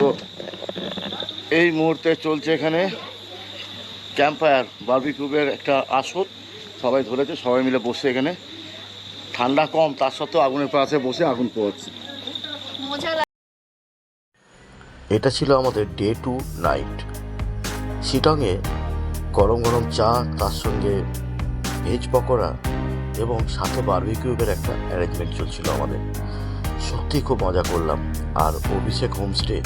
তো এই মুহূর্তে চলছে এখানে ক্যাম্পায়ার বার্বিকিউবের একটা আসর। সবাই ধরেছে সবাই মিলে বসে এখানে। ঠান্ডা কম তার সত্ত্বেও আগুনের পাশে বসে আগুন পোহাচ্ছে। এটা ছিল আমাদের ডে টু নাইট শিটংয়ে গরম গরম চা তার সঙ্গে ভেজ পকোড়া এবং সাথে বার্বিকিউবের একটা অ্যারেঞ্জমেন্ট চলছিল আমাদের। সত্যি খুব মজা করলাম। আর অভিষেক হোমস্টে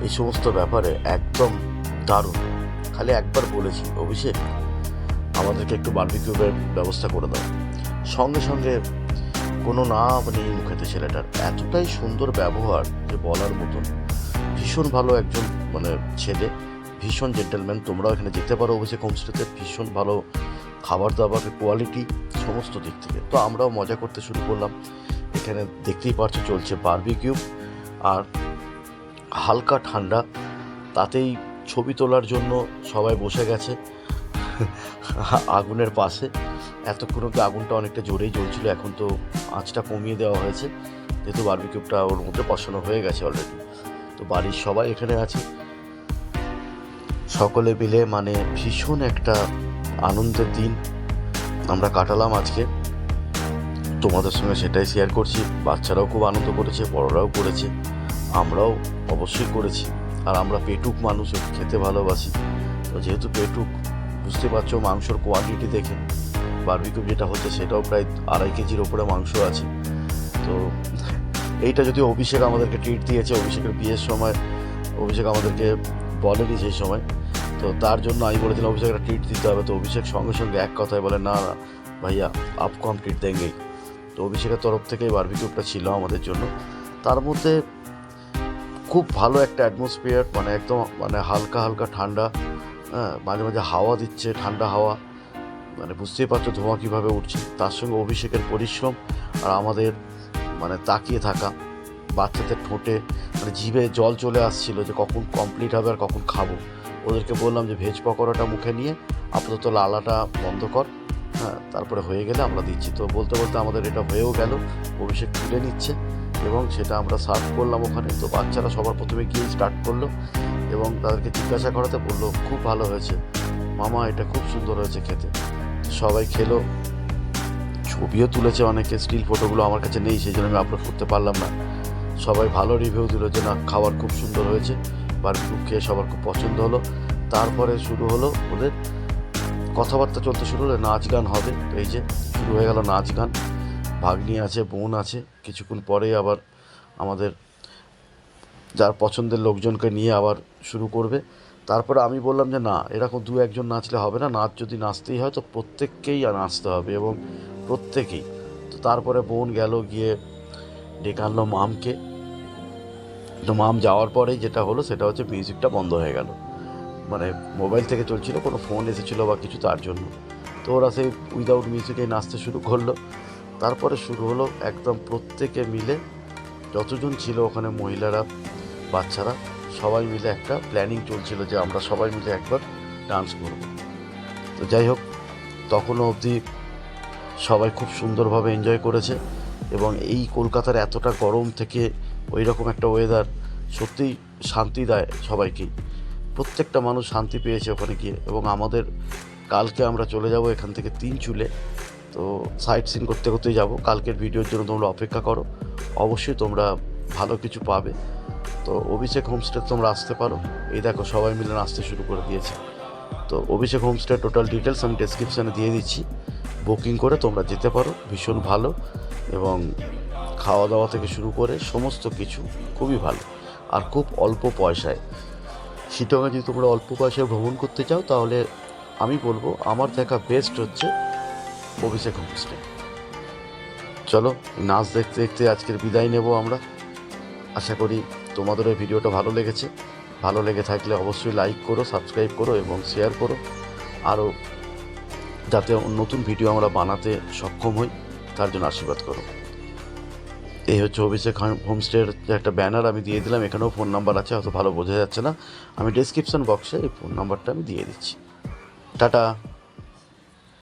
এই সমস্ত ব্যাপারে একদম দারুণ। খালি একবার বলেছি, অভিষেক, আমাদেরকে একটু বার্বিকিউবের ব্যবস্থা করে দাও। সঙ্গে সঙ্গে কোনো না নেই মুখেতে ছেলেটার। এতটাই সুন্দর ব্যবহার যে বলার মতন। ভীষণ ভালো একজন মানে ছেলে, ভীষণ জেন্টেলম্যান তোমরাও এখানে যেতে পারো অভিষেক হোমস্টেতে ভীষণ ভালো খাবার দাবার কোয়ালিটি সমস্ত দিক থেকে। তো আমরাও মজা করতে শুরু করলাম। এখানে দেখতেই পাচ্ছ চলছে বারবিকিউ আর হালকা ঠান্ডা। তাতেই ছবি তোলার জন্য সবাই বসে গেছে আগুনের পাশে। এতক্ষণ অব্দি আগুনটা অনেকটা জোরেই জ্বলছিল, এখন তো আঁচটা কমিয়ে দেওয়া হয়েছে। যেহেতু বারবিকিউটা ওর মধ্যে বসানো হয়ে গেছে অলরেডি তো বাড়ির সবাই এখানে আছে। সকলে মিলে মানে ভীষণ একটা আনন্দের দিন। আমরা কাটালাম আজকে। তোমাদের সঙ্গে সেটাই শেয়ার করছি। বাচ্চারাও খুব আনন্দ করেছে, বড়রাও করেছে। আমরাও অবশ্যই করেছি। আর আমরা পেটুক মানুষ খেতে ভালোবাসি। তো যেহেতু পেটুক, বুঝতে পারছ মাংসর কোয়ান্টিটি দেখে বারবিকিউ যেটা হচ্ছে সেটাও প্রায় আড়াই কেজির ওপরে মাংস আছে। তো এইটা যদি অভিষেক আমাদেরকে ট্রিট দিয়েছে, অভিষেকের বিয়ের সময়, অভিষেক আমাদেরকে বলেনি সেই সময় তো তার জন্য আমি বলেছিলাম অভিষেক একটা ট্রিট দিতে হবে। তো অভিষেক সঙ্গে সঙ্গে এক কথায় বলে, না না, ভাইয়া, আপকো हम ট্রিট দেঙ্গে তো অভিষেকের তরফ থেকেই বারবিকিউটা ছিল আমাদের জন্য। তার মধ্যে খুব ভালো একটা অ্যাটমসফিয়ার মানে একদম মানে হালকা হালকা ঠান্ডা হ্যাঁ মাঝে মাঝে হাওয়া দিচ্ছে, ঠান্ডা হাওয়া। মানে বুঝতেই পারছ ধোঁয়া কীভাবে উঠছে। তার সঙ্গে অভিষেকের পরিশ্রম আর আমাদের মানে তাকিয়ে থাকা, বাচ্চাদের ঠোঁটে মানে জিভে জল চলে আসছিল যে কখন কমপ্লিট হবে আর কখন খাব। ওদেরকে বললাম যে ভেজ পকোড়াটা মুখে নিয়ে আপাতত লালাটা বন্ধ কর। হ্যাঁ তারপরে হয়ে গেলে আমরা দিচ্ছি। তো বলতে বলতে আমাদের এটা হয়েও গেল। অভিষেক তুলে নিচ্ছে এবং সেটা আমরা সার্ভ করলাম ওখানে। তো বাচ্চারা সবার প্রথমে গিয়ে স্টার্ট করল এবং তাদেরকে জিজ্ঞাসা করাতে বলল, খুব ভালো হয়েছে। মামা, এটা খুব সুন্দর হয়েছে খেতে। সবাই খেলো। ছবিও তুলেছে অনেকে স্টিল ফটোগুলো আমার কাছে নেই, সেই জন্য আমি আপলোড করতে পারলাম না। সবাই ভালো রিভিউ দিল যে, না, খাবার খুব সুন্দর হয়েছে। বারবিকিউ খেয়ে সবার খুব পছন্দ হলো। তারপরে শুরু হলো ওদের কথাবার্তা চলতে শুরু হলো, নাচ গান হবে। এই যে শুরু হয়ে গেল নাচ গান। ভাগ্নি আছে, বোন আছে। কিছুক্ষণ পরেই আবার আমাদের যার পছন্দের লোকজনকে নিয়ে আবার শুরু করবে। তারপরে আমি বললাম যে, না, এরকম দু একজন নাচলে হবে না। নাচ যদি নাচতেই হয় তো প্রত্যেককেই নাচতে হবে এবং প্রত্যেকেই। তো তারপরে বোন গেল গিয়ে ডেকে আনলো মামকে। তো মাম যাওয়ার পরেই যেটা হলো, সেটা হচ্ছে মিউজিকটা বন্ধ হয়ে গেল। মানে মোবাইল থেকে চলছিল, কোনো ফোন এসেছিল বা কিছু তার জন্য। তো ওরা সেই উইদাউট মিউজিকে নাচতে শুরু করল। তারপরে শুরু হলো একদম প্রত্যেকে মিলে, যতজন ছিল ওখানে মহিলারা, বাচ্চারা, সবাই মিলে একটা প্ল্যানিং চলছিল যে আমরা সবাই মিলে একবার ডান্স করব। তো যাই হোক, তখনও অবধি সবাই খুব সুন্দরভাবে এনজয় করেছে এবং এই কলকাতার এতটা গরম থেকে ওই রকম একটা ওয়েদার সত্যিই শান্তি দেয় সবাইকেই। প্রত্যেকটা মানুষ শান্তি পেয়েছে ওখানে গিয়ে এবং আমাদের কালকে আমরা চলে যাব এখান থেকে তিন চুলে। তো সাইট সিন করতে করতেই যাব। কালকের ভিডিওর জন্য তোমরা অপেক্ষা করো। অবশ্যই তোমরা ভালো কিছু পাবে। তো অভিষেক হোমস্টে তোমরা আসতে পারো। এই দেখো সবাই মিলে আসতে শুরু করে দিয়েছে। তো অভিষেক হোমস্টে টোটাল ডিটেলস আমি ডেসক্রিপশানে দিয়ে দিচ্ছি। বুকিং করে তোমরা যেতে পারো। ভীষণ ভালো এবং খাওয়া দাওয়া থেকে শুরু করে সমস্ত কিছু খুবই ভালো। আর খুব অল্প পয়সায়। শিটংয়ে যদি তোমরা অল্প পয়সায় ভ্রমণ করতে চাও, তাহলে আমি বলব, আমার দেখা বেস্ট হচ্ছে অভিষেক হোমস্টে। চলো, নাচ দেখতে দেখতে আজকের বিদায় নেব আমরা। আশা করি তোমাদের এই ভিডিওটা ভালো লেগেছে। ভালো লেগে থাকলে অবশ্যই লাইক করো সাবস্ক্রাইব করো এবং শেয়ার করো। আরও যাতে নতুন ভিডিও আমরা বানাতে সক্ষম হই, তার জন্য আশীর্বাদ করো। এই হচ্ছে অভিষেক হোমস্টের একটা ব্যানার আমি দিয়ে দিলাম। এখানেও ফোন নাম্বার আছে, হয়তো ভালো বোঝা যাচ্ছে না। আমি ডিসক্রিপশন বক্সে এই ফোন নাম্বারটা আমি দিয়ে দিচ্ছি। টাটা।